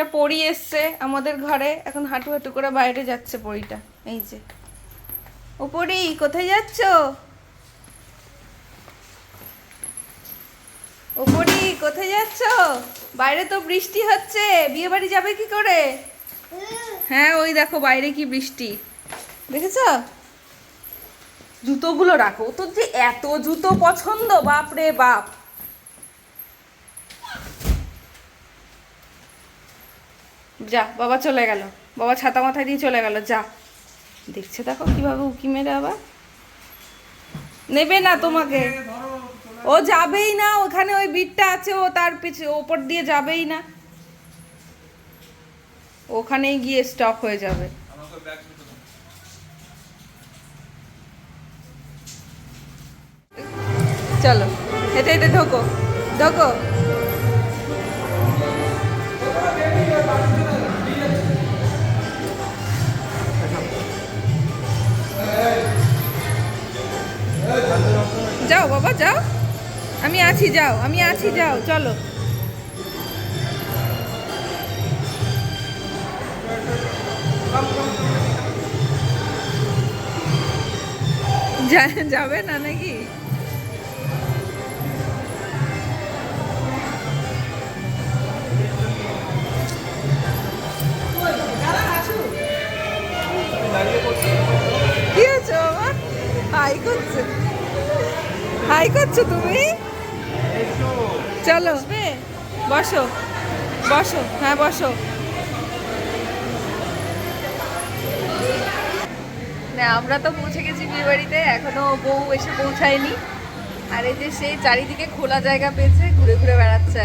একটা পরি এসছে আমাদের ঘরে, এখন হাঁটু হাঁটু করে বাইরে যাচ্ছে পরিটা, এই যে। ও পরি, কোথায় যাচ্ছ? ও পরি, কোথায় যাচ্ছ? বাইরে তো বৃষ্টি হচ্ছে, বিয়ে বাড়ি যাবে কি করে? হ্যাঁ ওই দেখো বাইরে কি বৃষ্টি। দেখেছ? জুতোগুলো রাখো তোর যে এত জুতো পছন্দ বাপ রে বাপ। যা, বাবা চলে গেল। বাবা ছাতা মাথায় দিয়ে চলে গেল, যা। দেখছে দেখো কীভাবে উকি মেরে আবার। নেবে না তোমাকে। ও যাবেই না, ওখানে ওই বিটটা আছে, ও তার পিছে, ওপর দিয়ে যাবেই না। ওখানেই গিয়ে স্টপ হয়ে যাবে। চলো, হেঁটে হেঁটে ঢোকো। ঢোকো। যাও বাবা, যাও। আমি আছি, যাও, আমি আছি, যাও, চলো। যাবে না নাকি? কি হচ্ছে বাবা? হাই করছে। হাই করছ তুমি? চলো, বসো বসো হ্যাঁ বসো। না, আমরা তো পৌঁছে গেছি বিয়ে বাড়িতে এখনও বউ এসে পৌঁছায়নি। আর এই যে সেই চারিদিকে খোলা জায়গা পেয়েছে, ঘুরে ঘুরে বেড়াচ্ছে